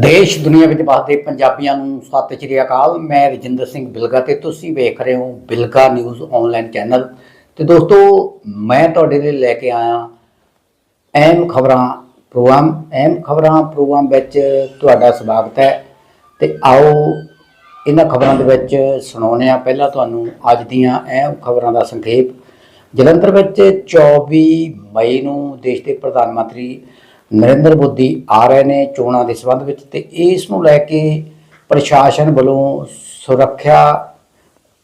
ਦੇਸ਼, ਦੁਨੀਆ ਵਿੱਚ ਵਸਦੇ ਪੰਜਾਬੀਆਂ ਨੂੰ ਸਤਿ ਸ਼੍ਰੀ ਅਕਾਲ। ਮੈਂ ਰਜਿੰਦਰ ਸਿੰਘ ਬਿਲਗਾ ਤੇ ਤੁਸੀਂ ਵੇਖ ਰਹੇ ਹੋ ਬਿਲਗਾ ਨਿਊਜ਼ ਆਨਲਾਈਨ ਚੈਨਲ। ਤੇ ਦੋਸਤੋ, ਮੈਂ ਤੁਹਾਡੇ ਲਈ ਲੈ ਕੇ ਆਇਆ ਅਹਿਮ ਖਬਰਾਂ ਪ੍ਰੋਗਰਾਮ। ਅਹਿਮ ਖਬਰਾਂ ਪ੍ਰੋਗਰਾਮ ਵਿੱਚ ਤੁਹਾਡਾ ਸਵਾਗਤ ਹੈ। ਤੇ ਆਓ, ਇਹਨਾਂ ਖਬਰਾਂ ਦੇ ਵਿੱਚ ਸੁਣਾਉਂਦੇ ਆ ਪਹਿਲਾਂ ਤੁਹਾਨੂੰ ਅੱਜ ਦੀਆਂ ਅਹਿਮ ਖਬਰਾਂ ਦਾ ਸੰਖੇਪ। ਜਲੰਧਰ ਵਿੱਚ 24 ਮਈ ਨੂੰ ਦੇਸ਼ ਦੇ ਪ੍ਰਧਾਨ ਮੰਤਰੀ ਨਰਿੰਦਰ ਮੋਦੀ ਆ ਰਹੇ ਨੇ ਚੋਣਾਂ ਦੇ ਸੰਬੰਧ ਵਿੱਚ ਤੇ ਇਸ ਨੂੰ ਲੈ ਕੇ ਪ੍ਰਸ਼ਾਸਨ ਵੱਲੋਂ ਸੁਰੱਖਿਆ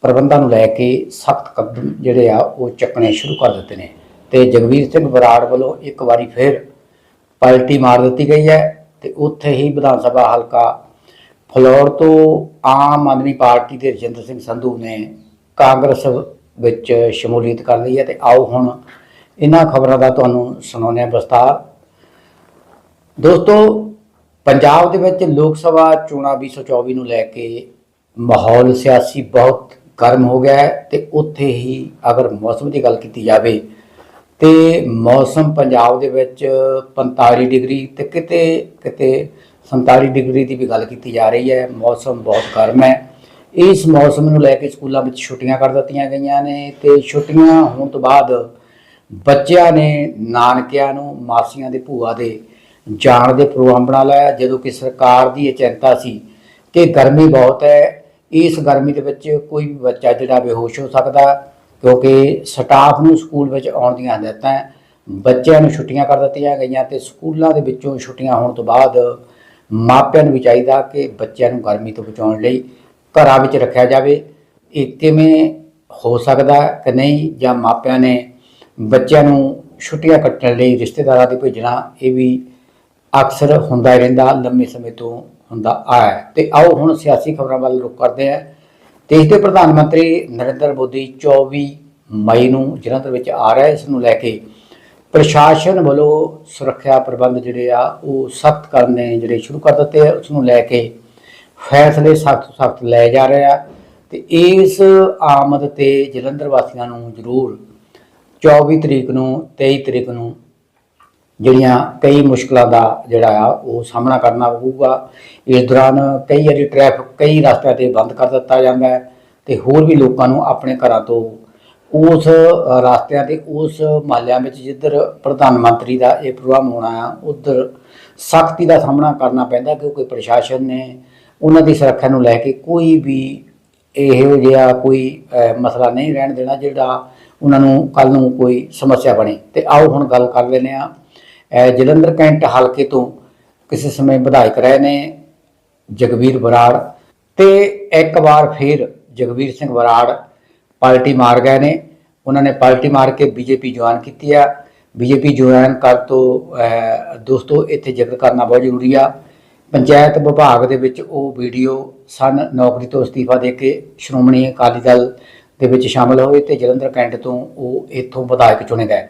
ਪ੍ਰਬੰਧਾਂ ਨੂੰ ਲੈ ਕੇ ਸਖਤ ਕਦਮ ਜਿਹੜੇ ਆ ਉਹ ਚੱਕਣੇ ਸ਼ੁਰੂ ਕਰ ਦਿੱਤੇ ਨੇ ਤੇ ਜਗਵੀਰ ਸਿੰਘ ਬਰਾੜ ਵੱਲੋਂ ਇੱਕ ਵਾਰੀ ਫਿਰ ਪਲਟੀ ਮਾਰ ਦਿੱਤੀ ਗਈ ਹੈ ਤੇ ਉੱਥੇ ਹੀ ਵਿਧਾਨ ਸਭਾ ਹਲਕਾ ਫਲੋਰ ਤੋਂ ਆਮ ਆਦਮੀ ਪਾਰਟੀ ਦੇ ਰਜਿੰਦਰ ਸਿੰਘ ਸੰਧੂ ਨੇ ਕਾਂਗਰਸ ਵਿੱਚ ਸ਼ਮੂਲੀਅਤ ਕਰ ਲਈ ਹੈ ਤੇ ਆਓ ਹੁਣ ਇਹਨਾਂ ਖਬਰਾਂ ਦਾ ਤੁਹਾਨੂੰ ਸੁਣਾਉਂਦੇ ਹਾਂ ਵਿਸਤਾਰ ਦੋਸਤੋ, ਪੰਜਾਬ ਦੇ ਵਿੱਚ ਲੋਕ ਸਭਾ ਚੋਣਾਂ 2024 ਨੂੰ ਲੈ ਕੇ ਮਾਹੌਲ ਸਿਆਸੀ ਬਹੁਤ ਗਰਮ ਹੋ ਗਿਆ ਹੈ ਤੇ ਉੱਥੇ ਹੀ ਅਗਰ ਮੌਸਮ ਦੀ ਗੱਲ ਕੀਤੀ ਜਾਵੇ ਤੇ ਮੌਸਮ ਪੰਜਾਬ ਦੇ ਵਿੱਚ 45 ਡਿਗਰੀ ਤੇ ਕਿਤੇ ਕਿਤੇ 47 ਡਿਗਰੀ ਦੀ ਵੀ ਗੱਲ ਕੀਤੀ ਜਾ ਰਹੀ ਹੈ। ਮੌਸਮ ਬਹੁਤ ਗਰਮ ਹੈ। ਇਸ ਮੌਸਮ ਨੂੰ ਲੈ ਕੇ ਸਕੂਲਾਂ ਵਿੱਚ ਛੁੱਟੀਆਂ ਕਰ ਦਿੱਤੀਆਂ ਗਈਆਂ ਨੇ ਤੇ ਛੁੱਟੀਆਂ ਹੋਣ ਤੋਂ ਬਾਅਦ ਬੱਚਿਆਂ ਨੇ, ਨਾਨਕਿਆਂ ਨੂੰ, ਮਾਸੀਆਂ ਦੇ ਭੂਆ ਦੇ ਜਾਣ ਦੇ ਪ੍ਰੋਗਰਾਮ ਬਣਾ ਲਿਆ ਜਦੋਂ ਕਿ ਸਰਕਾਰ ਦੀ ਇਹ ਚਿੰਤਾ ਸੀ ਕਿ ਗਰਮੀ ਬਹੁਤ ਹੈ, ਇਸ ਗਰਮੀ ਦੇ ਵਿੱਚ ਕੋਈ ਵੀ ਬੱਚਾ ਜਿਹੜਾ ਬੇਹੋਸ਼ ਹੋ ਸਕਦਾ ਕਿਉਂਕਿ ਸਟਾਫ ਨੂੰ ਸਕੂਲ ਵਿੱਚ ਆਉਣ ਦੀਆਂ ਹਦਾਇਤਾਂ ਬੱਚਿਆਂ ਨੂੰ ਛੁੱਟੀਆਂ ਕਰ ਦਿੱਤੀਆਂ ਗਈਆਂ ਤੇ ਸਕੂਲਾਂ ਦੇ ਵਿੱਚੋਂ ਛੁੱਟੀਆਂ ਹੋਣ ਤੋਂ ਬਾਅਦ ਮਾਪਿਆਂ ਨੂੰ ਵੀ ਚਾਹੀਦਾ ਕਿ ਬੱਚਿਆਂ ਨੂੰ ਗਰਮੀ ਤੋਂ ਬਚਾਉਣ ਲਈ ਘਰਾਂ ਵਿੱਚ ਰੱਖਿਆ ਜਾਵੇ। ਇਹ ਕਿਵੇਂ ਹੋ ਸਕਦਾ ਕਿ ਨਹੀਂ? ਜਾਂ ਮਾਪਿਆਂ ਨੇ ਬੱਚਿਆਂ ਨੂੰ ਛੁੱਟੀਆਂ ਕੱਟਣ ਲਈ ਰਿਸ਼ਤੇਦਾਰਾਂ ਦੇ ਭੇਜਣਾ, ਇਹ ਵੀ ਅਕਸਰ ਹੁੰਦਾ ਹੀ ਰਹਿੰਦਾ, ਲੰਮੇ ਸਮੇਂ ਤੋਂ ਹੁੰਦਾ ਆਇਆ ਹੈ। ਤੇ ਆਓ ਹੁਣ ਸਿਆਸੀ ਖਬਰਾਂ ਵੱਲ ਰੁਕ ਕਰਦੇ ਹਾਂ। ਦੇਸ਼ ਦੇ ਪ੍ਰਧਾਨ ਮੰਤਰੀ ਨਰਿੰਦਰ ਮੋਦੀ 24 ਮਈ ਨੂੰ ਜਲੰਧਰ ਵਿੱਚ ਆ ਰਿਹਾ ਇਸ ਨੂੰ ਲੈ ਕੇ ਪ੍ਰਸ਼ਾਸਨ ਵੱਲੋਂ ਸੁਰੱਖਿਆ ਪ੍ਰਬੰਧ ਜਿਹੜੇ ਆ, ਉਹ ਸਖਤ ਕਰਨੇ ਜਿਹੜੇ ਸ਼ੁਰੂ ਕਰ ਦਿੱਤੇ ਆ। ਉਸ ਨੂੰ ਲੈ ਕੇ ਫੈਸਲੇ ਸਖਤ ਸਖਤ ਲਏ ਜਾ ਰਹੇ ਆ। ਤੇ ਇਸ ਆਮਦ ਤੇ ਜਲੰਧਰ ਵਾਸੀਆਂ ਨੂੰ ਜ਼ਰੂਰ 24 ਤਰੀਕ ਨੂੰ 23 ਤਰੀਕ ਨੂੰ ਜਿਹੜੀਆਂ ਕਈ ਮੁਸ਼ਕਲਾਂ ਦਾ ਜਿਹੜਾ ਆ, ਉਹ ਸਾਹਮਣਾ ਕਰਨਾ ਪਊਗਾ। ਇਸ ਦੌਰਾਨ ਕਈ ਵਾਰੀ ਟ੍ਰੈਫਿਕ ਕਈ ਰਸਤਿਆਂ ਤੇ ਬੰਦ ਕਰ ਦਿੱਤਾ ਜਾਂਦਾ ਹੈ ਤੇ ਹੋਰ ਵੀ ਲੋਕਾਂ ਨੂੰ ਆਪਣੇ ਘਰਾਂ ਤੋਂ ਉਸ ਰਸਤਿਆਂ ਤੇ ਉਸ ਮਹੱਲਿਆਂ ਵਿੱਚ ਜਿੱਧਰ ਪ੍ਰਧਾਨ ਮੰਤਰੀ ਦਾ ਇਹ ਪ੍ਰੋਗਰਾਮ ਹੋਣਾ ਆ, ਉਧਰ ਸਖਤੀ ਦਾ ਸਾਹਮਣਾ ਕਰਨਾ ਪੈਂਦਾ ਕਿਉਂਕਿ ਪ੍ਰਸ਼ਾਸਨ ਨੇ ਉਹਨਾਂ ਦੀ ਸੁਰੱਖਿਆ ਨੂੰ ਲੈ ਕੇ ਕੋਈ ਵੀ ਇਹੋ ਜਿਹਾ ਕੋਈ ਮਸਲਾ ਨਹੀਂ ਰਹਿਣ ਦੇਣਾ ਜਿਹੜਾ ਉਹਨਾਂ ਨੂੰ ਕੱਲ ਨੂੰ ਕੋਈ ਸਮੱਸਿਆ ਬਣੇ। ਤੇ ਆਓ ਹੁਣ ਗੱਲ ਕਰ ਲੈਂਦੇ ਆ ਜਲੰਧਰ ਕੈਂਟ ਹਲਕੇ ਤੋਂ ਕਿਸੇ ਸਮੇਂ ਵਿਧਾਇਕ ਰਹੇ ਨੇ ਜਗਵੀਰ ਬਰਾੜ ਤੇ ਇੱਕ ਵਾਰ ਫਿਰ ਜਗਵੀਰ ਸਿੰਘ ਬਰਾੜ ਪਾਰਟੀ ਮਾਰ ਗਏ ਨੇ। ਉਹਨਾਂ ਨੇ ਪਾਰਟੀ ਮਾਰ ਕੇ ਬੀਜੇਪੀ ਜੁਆਇਨ ਕੀਤੀ ਆ। ਬੀਜੇਪੀ ਜੁਆਇਨ ਕਰ ਤੋਂ ਦੋਸਤੋ, ਇੱਥੇ ਜ਼ਿਕਰ ਕਰਨਾ ਬਹੁਤ ਜ਼ਰੂਰੀ ਆ। ਪੰਚਾਇਤ ਵਿਭਾਗ ਦੇ ਵਿੱਚ ਉਹ ਵੀਡੀਓ ਸਨ, ਨੌਕਰੀ ਤੋਂ ਅਸਤੀਫਾ ਦੇ ਕੇ ਸ਼੍ਰੋਮਣੀ ਅਕਾਲੀ ਦਲ ਦੇ ਵਿੱਚ ਸ਼ਾਮਲ ਹੋਏ ਤੇ ਜਲੰਧਰ ਕੈਂਟ ਤੋਂ ਉਹ ਇੱਥੋਂ ਵਿਧਾਇਕ ਚੁਣੇ ਗਏ।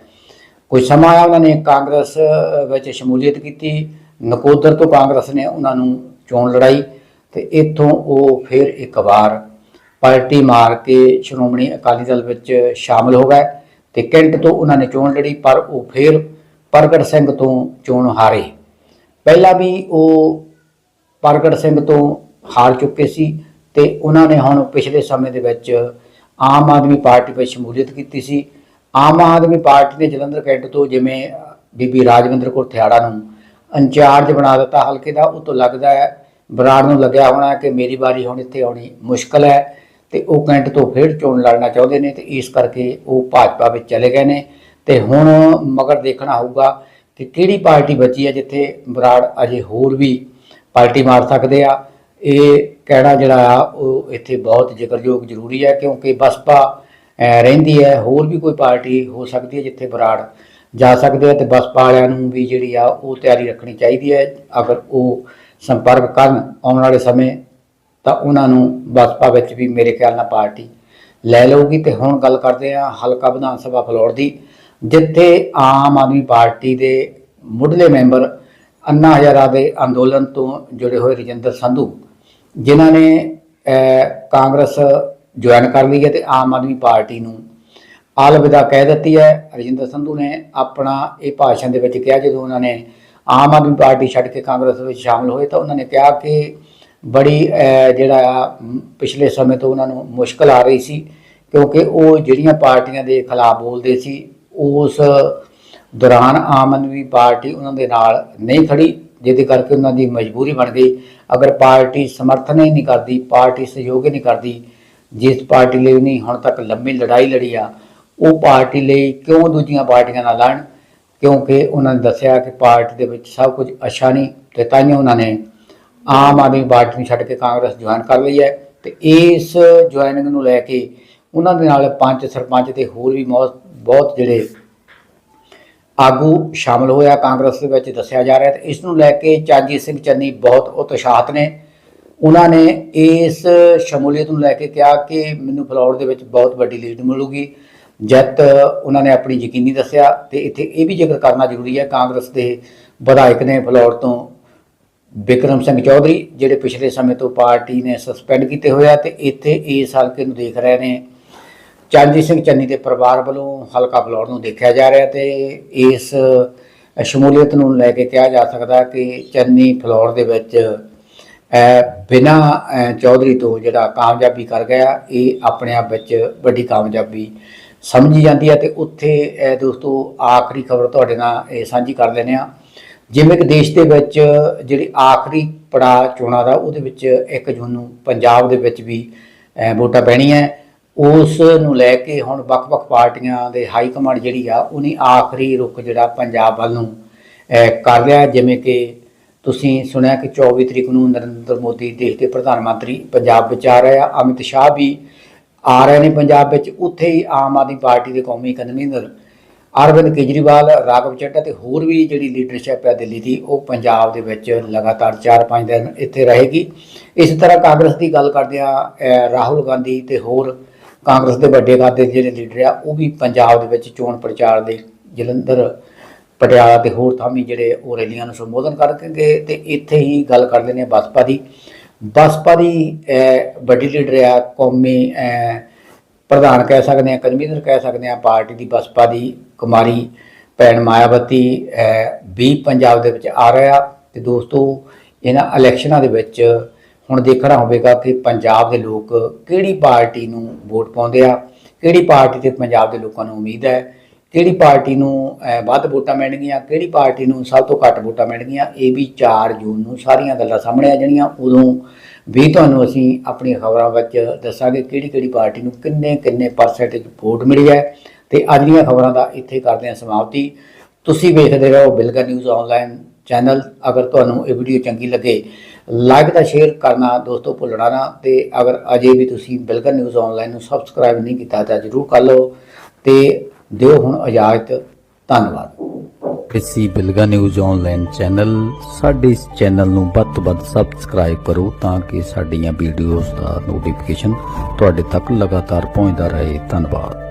ਕੋਈ ਸਮਾਂ ਆਇਆ ਉਹਨਾਂ ਨੇ ਕਾਂਗਰਸ ਵਿੱਚ ਸ਼ਮੂਲੀਅਤ ਕੀਤੀ। ਨਕੋਦਰ ਤੋਂ ਕਾਂਗਰਸ ਨੇ ਉਹਨਾਂ ਨੂੰ ਚੋਣ ਲੜਾਈ ਤੇ ਇੱਥੋਂ ਉਹ ਫਿਰ ਇੱਕ ਵਾਰ ਪਾਰਟੀ ਮਾਰ ਕੇ ਸ਼੍ਰੋਮਣੀ ਅਕਾਲੀ ਦਲ ਵਿੱਚ ਸ਼ਾਮਲ ਹੋ ਗਏ ਤੇ ਕੈਂਟ ਤੋਂ ਉਹਨਾਂ ਨੇ ਚੋਣ ਲੜੀ, ਪਰ ਉਹ ਫਿਰ ਪ੍ਰਗਟ ਸਿੰਘ ਤੋਂ ਚੋਣ ਹਾਰੇ। ਪਹਿਲਾਂ ਵੀ ਉਹ ਪ੍ਰਗਟ ਸਿੰਘ ਤੋਂ ਹਾਰ ਚੁੱਕੇ ਸੀ ਤੇ ਉਹਨਾਂ ਨੇ ਹੁਣ ਪਿਛਲੇ ਸਮੇਂ ਦੇ ਵਿੱਚ ਆਮ ਆਦਮੀ ਪਾਰਟੀ ਵਿੱਚ ਸ਼ਮੂਲੀਅਤ ਕੀਤੀ ਸੀ। ਆਮ ਆਦਮੀ ਪਾਰਟੀ ਨੇ ਜਲੰਧਰ ਕੈਂਟ ਤੋਂ ਜਿਵੇਂ ਬੀਬੀ ਰਾਜਵਿੰਦਰ ਕੌਰ ਥਿਆੜਾ ਨੂੰ ਇੰਚਾਰਜ ਬਣਾ ਦਿੱਤਾ ਹਲਕੇ ਦਾ, ਉਹ ਤੋਂ ਲੱਗਦਾ ਹੈ, ਬਰਾੜ ਨੂੰ ਲੱਗਿਆ ਹੋਣਾ ਕਿ ਮੇਰੀ ਵਾਰੀ ਹੁਣ ਇੱਥੇ ਆਉਣੀ ਮੁਸ਼ਕਲ ਹੈ ਤੇ ਉਹ ਕੈਂਟ ਤੋਂ ਫਿਰ ਚੋਣ ਲੜਨਾ ਚਾਹੁੰਦੇ ਨੇ ਤੇ ਇਸ ਕਰਕੇ ਉਹ ਭਾਜਪਾ ਵਿੱਚ ਚਲੇ ਗਏ ਨੇ ਤੇ ਹੁਣ ਮਗਰ ਦੇਖਣਾ ਹੋਊਗਾ ਕਿ ਕਿਹੜੀ ਪਾਰਟੀ ਬਚੀ ਹੈ ਜਿੱਥੇ ਬਰਾੜ ਅਜੇ ਹੋਰ ਵੀ ਪਾਰਟੀ ਮਾਰ ਸਕਦੇ ਆ। ਇਹ ਕਹਿਣਾ ਜਿਹੜਾ ਆ, ਉਹ ਇੱਥੇ ਬਹੁਤ ਜ਼ਿਕਰਯੋਗ ਜ਼ਰੂਰੀ ਹੈ ਕਿਉਂਕਿ ਬਸਪਾ ਰਹਿੰਦੀ ਹੈ ਹੋਰ ਵੀ ਕੋਈ ਪਾਰਟੀ ਹੋ ਸਕਦੀ ਹੈ ਜਿੱਥੇ ਬਰਾੜ ਜਾ ਸਕਦੇ ਆ ਤੇ ਬਸਪਾ ਵਾਲਿਆਂ ਨੂੰ ਵੀ ਜਿਹੜੀ ਆ ਉਹ ਤਿਆਰੀ ਰੱਖਣੀ ਚਾਹੀਦੀ ਹੈ ਅਗਰ ਉਹ ਸੰਪਰਕ ਕਰਨ ਆਉਣ ਵਾਲੇ ਸਮੇਂ ਤਾਂ ਉਹਨਾਂ ਨੂੰ ਬਸਪਾ ਵਿੱਚ ਵੀ ਮੇਰੇ ਖਿਆਲ ਨਾਲ ਪਾਰਟੀ ਲੈ ਲਊਗੀ। ਤੇ ਹੁਣ ਗੱਲ ਕਰਦੇ ਆ ਹਲਕਾ ਵਿਧਾਨ ਸਭਾ ਫਲੋਰ ਦੀ, ਜਿੱਥੇ ਆਮ ਆਦਮੀ ਪਾਰਟੀ ਦੇ ਮੁੱਢਲੇ ਮੈਂਬਰ ਅੰਨਾ ਹਜ਼ਾਰਾ ਦੇ ਅੰਦੋਲਨ ਤੋਂ ਜੁੜੇ ਹੋਏ ਰਜਿੰਦਰ ਸੰਧੂ, ਜਿਨ੍ਹਾਂ ਨੇ ਕਾਂਗਰਸ ਜੁਆਇਨ ਕਰ ਲਈ ਹੈ ਤੇ ਆਮ ਆਦਮੀ ਪਾਰਟੀ ਨੂੰ ਅਲਵਿਦਾ ਕਹਿ ਦਿੱਤੀ ਹੈ। ਰਜਿੰਦਰ ਸੰਧੂ ਨੇ ਆਪਣਾ ਇਹ ਭਾਸ਼ਣ ਦੇ ਵਿੱਚ ਕਿਹਾ, ਜਦੋਂ ਉਹਨਾਂ ਨੇ ਆਮ ਆਦਮੀ ਪਾਰਟੀ ਛੱਡ ਕੇ ਕਾਂਗਰਸ ਵਿੱਚ ਸ਼ਾਮਲ ਹੋਏ ਤਾਂ ਉਹਨਾਂ ਨੇ ਕਿਹਾ ਕਿ ਬੜੀ ਜਿਹੜਾ ਆ ਪਿਛਲੇ ਸਮੇਂ ਤੋਂ ਉਹਨਾਂ ਨੂੰ ਮੁਸ਼ਕਲ ਆ ਰਹੀ ਸੀ ਕਿਉਂਕਿ ਉਹ ਜਿਹੜੀਆਂ ਪਾਰਟੀਆਂ ਦੇ ਖਿਲਾਫ ਬੋਲਦੇ ਸੀ, ਉਸ ਦੌਰਾਨ ਆਮ ਆਦਮੀ ਪਾਰਟੀ ਉਹਨਾਂ ਦੇ ਨਾਲ ਨਹੀਂ ਖੜੀ ਜਿਹਦੇ ਕਰਕੇ ਉਹਨਾਂ ਦੀ ਮਜਬੂਰੀ ਬਣ ਗਈ। ਅਗਰ ਪਾਰਟੀ ਸਮਰਥਨ ਹੀ ਨਹੀਂ ਕਰਦੀ, ਪਾਰਟੀ ਸਹਿਯੋਗ ਹੀ ਨਹੀਂ ਕਰਦੀ ਜਿਸ ਪਾਰਟੀ ਲਈ ਨਹੀਂ, ਹੁਣ ਤੱਕ ਲੰਮੀ ਲੜਾਈ ਲੜੀ ਆ, ਉਹ ਪਾਰਟੀ ਲਈ ਕਿਉਂ ਦੂਜੀਆਂ ਪਾਰਟੀਆਂ ਨਾਲ ਲੜਨ? ਕਿਉਂਕਿ ਉਹਨਾਂ ਨੇ ਦੱਸਿਆ ਕਿ ਪਾਰਟੀ ਦੇ ਵਿੱਚ ਸਭ ਕੁਝ ਅੱਛਾ ਨਹੀਂ, ਤੇ ਤਾਂ ਉਹਨਾਂ ਨੇ ਆਮ ਆਦਮੀ ਪਾਰਟੀ ਨੂੰ ਛੱਡ ਕੇ ਕਾਂਗਰਸ ਜੁਆਇਨ ਕਰ ਲਈ ਹੈ। ਤੇ ਇਸ ਜੁਆਇਨਿੰਗ ਨੂੰ ਲੈ ਕੇ ਉਹਨਾਂ ਦੇ ਨਾਲ ਪੰਚ ਸਰਪੰਚ ਤੇ ਹੋਰ ਵੀ ਬਹੁਤ ਬਹੁਤ ਜਿਹੜੇ ਆਗੂ ਸ਼ਾਮਲ ਹੋਇਆ ਕਾਂਗਰਸ ਦੇ ਵਿੱਚ ਦੱਸਿਆ ਜਾ ਰਿਹਾ ਤੇ ਇਸ ਨੂੰ ਲੈ ਕੇ ਚਾਂਜੀ ਸਿੰਘ ਚੰਨੀ ਬਹੁਤ ਉਤਸ਼ਾਹਤ ਨੇ। ਉਹਨਾਂ ਨੇ ਇਸ ਸ਼ਮੂਲੀਅਤ ਨੂੰ ਲੈ ਕੇ ਕਿਹਾ ਕਿ ਮੈਨੂੰ ਫਲੋਰ ਦੇ ਵਿੱਚ ਬਹੁਤ ਵੱਡੀ ਲੀਡ ਮਿਲੂਗੀ। ਜਦ ਉਹਨਾਂ ਨੇ ਆਪਣੀ ਯਕੀਨੀ ਦੱਸਿਆ ਤੇ ਇੱਥੇ ਇਹ ਵੀ ਜ਼ਿਕਰ ਕਰਨਾ ਜ਼ਰੂਰੀ ਹੈ, ਕਾਂਗਰਸ ਦੇ ਵਿਧਾਇਕ ਨੇ ਫਲੋਰ ਤੋਂ ਬਿਕਰਮ ਸਿੰਘ ਚੌਧਰੀ, ਜਿਹੜੇ ਪਿਛਲੇ ਸਮੇਂ ਤੋਂ ਪਾਰਟੀ ਨੇ ਸਸਪੈਂਡ ਕੀਤੇ ਹੋਇਆ ਤੇ ਇੱਥੇ ਇਸ ਹਲਕੇ ਨੂੰ ਦੇਖ ਰਹੇ ਨੇ। ਚਰਨਜੀਤ ਸਿੰਘ ਚੰਨੀ ਦੇ ਪਰਿਵਾਰ ਵੱਲੋਂ ਹਲਕਾ ਫਲੌਰ ਨੂੰ ਦੇਖਿਆ ਜਾ ਰਿਹਾ ਤੇ ਇਸ ਸ਼ਮੂਲੀਅਤ ਨੂੰ ਲੈ ਕੇ ਕਿਹਾ ਜਾ ਸਕਦਾ ਕਿ ਚੰਨੀ ਫਲੌਰ ਦੇ ਵਿੱਚ ਬਿਨਾ ਚੌਧਰੀ ਤੋਂ ਜਿਹੜਾ ਕਾਮਯਾਬੀ ਕਰ ਗਿਆ ਇਹ ਆਪਣੇ ਆਪ ਵਿੱਚ ਵੱਡੀ ਕਾਮਯਾਬੀ ਸਮਝੀ ਜਾਂਦੀ ਹੈ ਤੇ ਉੱਥੇ ਦੋਸਤੋ ਆਖਰੀ ਖਬਰ ਤੁਹਾਡੇ ਨਾਲ ਇਹ ਸਾਂਝੀ ਕਰ ਲੈਂਦੇ ਆ ਜਿਵੇਂ ਕਿ ਦੇਸ਼ ਦੇ ਵਿੱਚ ਜਿਹੜੀ ਆਖਰੀ ਪੜਾਅ ਚੋਣਾਂ ਦਾ ਉਹਦੇ ਵਿੱਚ 1 ਜੂਨ ਨੂੰ ਪੰਜਾਬ ਦੇ ਵਿੱਚ ਵੀ ਅਹ, ਵੋਟਾਂ ਪੈਣੀਆਂ ਉਸ ਨੂੰ ਲੈ ਕੇ ਹੁਣ ਵੱਖ-ਵੱਖ ਪਾਰਟੀਆਂ ਦੇ ਹਾਈ ਕਮਾਂਡ ਜਿਹੜੀ ਆ ਉਹਨੇ ਆਖਰੀ ਰੁਖ ਜਿਹੜਾ ਪੰਜਾਬ ਵੱਲ ਨੂੰ ਕਰ ਲਿਆ। ਜਿਵੇਂ ਕਿ ਤੁਸੀਂ ਸੁਣਿਆ ਕਿ 24 ਤਰੀਕ ਨੂੰ ਨਰਿੰਦਰ ਮੋਦੀ ਦੇਸ਼ ਦੇ ਪ੍ਰਧਾਨ ਮੰਤਰੀ ਪੰਜਾਬ ਵਿੱਚ ਆ ਰਹੇ ਆ। ਅਮਿਤ ਸ਼ਾਹ ਵੀ ਆ ਰਹੇ ਨੇ ਪੰਜਾਬ ਵਿੱਚ। ਉੱਥੇ ਹੀ ਆਮ ਆਦਮੀ ਪਾਰਟੀ ਦੇ ਕੌਮੀ ਕਨਵੀਨਰ ਅਰਵਿੰਦ ਕੇਜਰੀਵਾਲ, ਰਾਘਵ ਚੱਡਾ ਤੇ ਹੋਰ ਵੀ ਜਿਹੜੀ ਲੀਡਰਸ਼ਿਪ ਹੈ ਦਿੱਲੀ ਦੀ, ਉਹ ਪੰਜਾਬ ਦੇ ਵਿੱਚ ਲਗਾਤਾਰ 4-5 ਦਿਨ ਇੱਥੇ ਰਹੇਗੀ। ਇਸ ਤਰ੍ਹਾਂ ਕਾਂਗਰਸ ਦੀ ਗੱਲ ਕਰਦੇ ਆ ਰਾਹੁਲ ਗਾਂਧੀ ਤੇ ਹੋਰ ਕਾਂਗਰਸ ਦੇ ਵੱਡੇ ਕਾਦੇ ਜਿਹੜੇ ਲੀਡਰ ਆ, ਉਹ ਵੀ ਪੰਜਾਬ ਦੇ ਵਿੱਚ ਚੋਣ ਪ੍ਰਚਾਰ ਦੇ ਜਲੰਧਰ ਪਟਿਆਲਾ ਤੇ ਹੋਰ ਥਾਮੀ ਜਿਹੜੇ ਉਹ ਰੈਲੀਆਂ ਨੂੰ ਸੰਬੋਧਨ ਕਰਨਗੇ ਤੇ ਇੱਥੇ ਹੀ ਗੱਲ ਕਰਦੇ ਨੇ ਬਸਪਾ ਦੀ। ਬਸਪਾ ਦੀ ਵੱਡੀ ਲੀਡਰ ਆ, ਕੌਮੀ ਪ੍ਰਧਾਨ ਕਹਿ ਸਕਦੇ ਆ ਕਨਵੀਨਰ ਕਹਿ ਸਕਦੇ ਆ ਪਾਰਟੀ ਦੀ ਬਸਪਾ ਦੀ ਕੁਮਾਰੀ ਭੈਣ ਮਾਇਆਵਤੀ ਵੀ ਪੰਜਾਬ ਦੇ ਵਿੱਚ ਆ ਰਿਹਾ। ਤੇ ਦੋਸਤੋ, ਇਹਨਾਂ ਇਲੈਕਸ਼ਨਾਂ ਦੇ ਵਿੱਚ ਹੁਣ ਦੇਖਣਾ ਹੋਵੇਗਾ ਕਿ ਪੰਜਾਬ ਦੇ ਲੋਕ ਕਿਹੜੀ ਪਾਰਟੀ ਨੂੰ ਵੋਟ ਪਾਉਂਦੇ ਆ, ਕਿਹੜੀ ਪਾਰਟੀ ਤੇ ਪੰਜਾਬ ਦੇ ਲੋਕਾਂ ਨੂੰ ਉਮੀਦ ਹੈ। ਕਿਹੜੀ ਪਾਰਟੀ ਨੂੰ ਵੱਧ ਵੋਟਾਂ ਮਿਲਣਗੀਆਂ, ਕਿਹੜੀ ਪਾਰਟੀ ਨੂੰ ਸਭ ਤੋਂ ਘੱਟ ਵੋਟਾਂ ਮਿਲਣਗੀਆਂ, ਇਹ ਵੀ 4 ਜੂਨ ਨੂੰ ਸਾਰੀਆਂ ਗੱਲਾਂ ਸਾਹਮਣੇ ਆ ਜਾਣੀਆਂ। ਉਦੋਂ ਵੀ ਤੁਹਾਨੂੰ ਅਸੀਂ ਆਪਣੀਆਂ ਖਬਰਾਂ ਵਿੱਚ ਦੱਸਾਂਗੇ ਕਿਹੜੀ ਕਿਹੜੀ ਪਾਰਟੀ ਨੂੰ ਕਿੰਨੇ ਕਿੰਨੇ ਪਰਸੈਂਟੇਜ ਵੋਟ ਮਿਲੀ ਹੈ। ਤੇ ਅੱਜ ਦੀਆਂ ਖਬਰਾਂ ਦਾ ਇੱਥੇ ਕਰਦੇ ਹਾਂ ਸਮਾਪਤੀ। ਤੁਸੀਂ ਵੇਖਦੇ ਰਹੋ ਬਿਲਗਾ ਨਿਊਜ਼ ਆਨਲਾਈਨ ਚੈਨਲ। ਅਗਰ ਤੁਹਾਨੂੰ ਇਹ ਵੀਡੀਓ ਚੰਗੀ ਲੱਗੇ ਲਾਈਕ ਤਾਂ ਸ਼ੇਅਰ ਕਰਨਾ ਦੋਸਤੋ ਭੁੱਲਣਾ ਨਾ। ਤੇ ਅਗਰ ਅਜੇ ਵੀ ਤੁਸੀਂ ਬਿਲਗਾ ਨਿਊਜ਼ ਆਨਲਾਈਨ ਨੂੰ ਸਬਸਕ੍ਰਾਈਬ ਨਹੀਂ ਕੀਤਾ ਤਾਂ ਜਰੂਰ ਕਰ ਲਓ। ਤੇ ਦਿਓ ਹੁਣ ਇਜਾਜ਼ਤ, ਧੰਨਵਾਦ। ਇਸੀ ਬਿਲਗਾ ਨਿਊਜ਼ ਆਨਲਾਈਨ ਚੈਨਲ, ਸਾਡੇ ਇਸ ਚੈਨਲ ਨੂੰ ਵੱਧ ਤੋਂ ਵੱਧ ਸਬਸਕ੍ਰਾਈਬ ਕਰੋ ਤਾਂ ਕਿ ਸਾਡੀਆਂ ਵੀਡੀਓਜ਼ ਦਾ ਨੋਟੀਫਿਕੇਸ਼ਨ ਤੁਹਾਡੇ ਤੱਕ ਲਗਾਤਾਰ ਪਹੁੰਚਦਾ ਰਹੇ। ਧੰਨਵਾਦ।